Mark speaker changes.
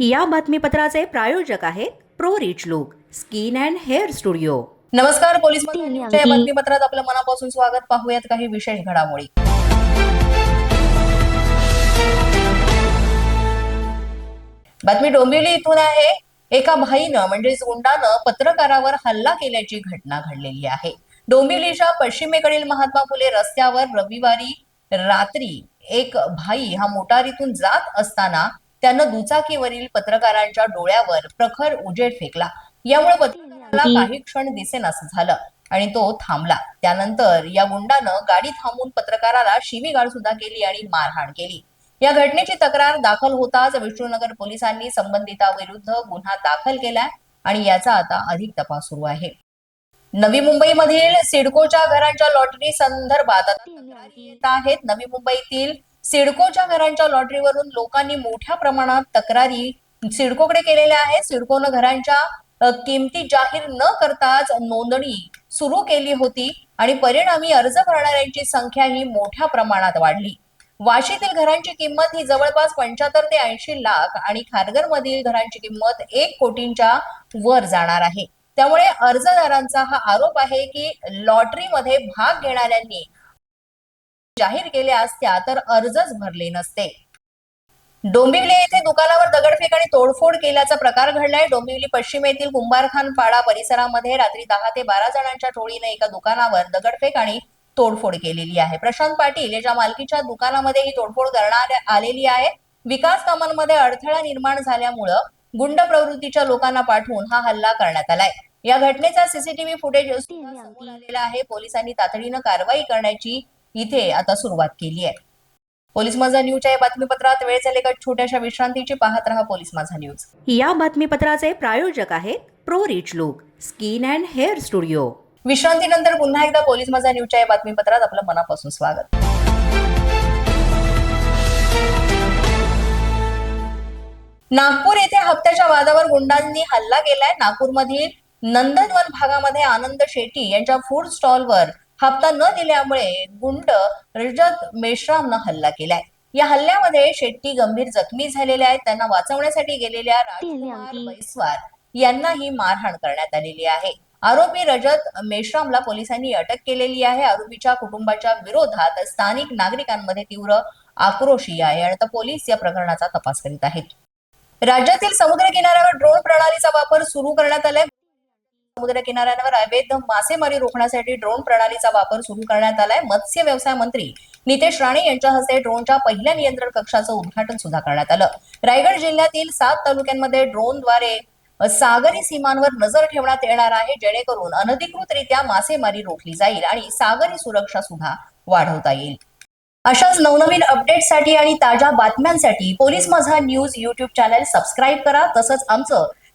Speaker 1: या बातमीपत्राचे प्रायोजक आहेत pro rich look skin and hair studio.
Speaker 2: नमस्कार पोलीस या. बातमीपत्रात आपलं मनापासून स्वागत. पाहूयात काही विशेष घडामोडी. बातमी डोंबिवली इथून आहे. एका भाईनं म्हणजेच गुंडानं पत्रकारावर हल्ला केल्याची घटना घडलेली आहे. डोंबिवलीच्या पश्चिमेकडील महात्मा फुले रस्त्यावर रविवारी रात्री एक भाई हा मोटारीतून जात असताना त्यानं दुचाकीवरील पत्रकारांच्या डोळ्यावर प्रखर उजेड फेकला. यामुळे पत्रकाराला काही क्षण दिसेनासं झालं आणि तो थांबला. त्यानंतर या गुंडानं गाडी थांबवून पत्रकाराला शिवीगाळ सुद्धा केली आणि मारहाण केली. या घटनेची तक्रार दाखल होताच विष्णुनगर पोलिसांनी संबंधिताविरुद्ध गुन्हा दाखल केलाय आणि याचा आता अधिक तपास सुरू आहे. नवी मुंबईमधील सिडकोच्या घरांच्या लॉटरी संदर्भात आहेत. नवी मुंबईतील सिडकोच्या घरांच्या लॉटरीवरून लोकांनी मोठ्या प्रमाणात तक्रारी सिडकोकडे केलेल्या आहेत. सिडकोनं घरांच्या किमती जाहीर न करताच नोंदणी सुरू केली होती आणि परिणामी अर्ज करणाऱ्यांची संख्या ही मोठ्या प्रमाणात वाढली. वाशीतील घरांची किंमत ही जवळपास पंच्याहत्तर ते ऐंशी लाख आणि खारघर मधील घरांची किंमत एक कोटींच्या वर जाणार आहे. त्यामुळे अर्जदारांचा हा आरोप आहे की लॉटरीमध्ये भाग घेणाऱ्यांनी जाहीर केल्या असत्या तर अर्जच भरले नसते. डोंबिवली येथे दुकानावर दगडफेक आणि तोडफोड केल्याचा प्रकार घडलाय. डोंबिवली पश्चिम येथील कुंभारखान पाडा परिसरामध्ये रात्री दहा ते बारा जणांच्या टोळीने एका दुकानावर दगडफेक आणि तोडफोड केलेली आहे. प्रशांत पाटील याच्या मालकीच्या दुकानामध्ये ही तोडफोड करण्यात आलेली आहे. विकास कामांमध्ये अडथळा निर्माण झाल्यामुळं गुंड प्रवृत्तीच्या लोकांना पाठवून हा हल्ला करण्यात आलाय. या घटनेचा सीसीटीव्ही फुटेज आलेला आहे. पोलिसांनी तातडीनं कारवाई करण्याची इथे आता सुरुवात केली आहे. पोलीस माझा न्यूजच्या या बातमीपत्रात वेळ झाले का छोट्याशा विश्रांतीची पाहत रहा पोलीस माझा न्यूज
Speaker 1: या बातमीपत्राचे प्रायोजक आहेत pro rich look skin and hair studio.
Speaker 2: विश्रांतीनंतर पुन्हा एकदा पोलीस माझा न्यूजच्या या बातमीपत्रात आपलं मनापासून स्वागत. नागपूर येथे हप्त्याच्या वादावर गुंडांनी हल्ला केलाय. नागपूरमधील नंदनवन भागामध्ये आनंद शेट्टी यांच्या फूड स्टॉलवर हप्ता न दिल्यामुळे गुंड रजत मेश्रामनं हल्ला केलाय. या हल्ल्यामध्ये शेट्टी गंभीर जखमी झालेले आहेत. त्यांना वाचवण्यासाठी गेलेल्या राजकुमार बैस्वार यांनाही मारहाण करण्यात आलेली आहे. आरोपी रजत मेश्रामला पोलिसांनी अटक केलेली आहे. आरोपीच्या कुटुंबाच्या विरोधात स्थानिक नागरिकांमध्ये तीव्र आक्रोशी आहे आणि आता पोलीस या प्रकरणाचा तपास करीत आहेत. राज्यातील समुद्र किनाऱ्यावर ड्रोन प्रणालीचा वापर सुरू करण्यात आलाय. समुद्र किनाऱ्यांवर अवैध मासेमारी रोखण्यासाठी ड्रोन प्रणालीचा वापर सुरू करण्यात आलाय. मत्स्य व्यवसाय मंत्री नितेश राणे यांच्या हस्ते ड्रोनच्या पहिल्या नियंत्रण कक्षाचं उद्घाटन सुद्धा करण्यात आलं. रायगड जिल्ह्यातील सात तालुक्यांमध्ये ड्रोनद्वारे सागरी सीमांवर नजर ठेवण्यात येणार आहे. जेणेकरून अनधिकृतरित्या मासेमारी रोखली जाईल आणि सागरी सुरक्षा सुद्धा वाढवता येईल. अशाच नवनवीन अपडेटसाठी आणि ताज्या बातम्यांसाठी police Majha news YouTube channel subscribe करा. तसंच आमचं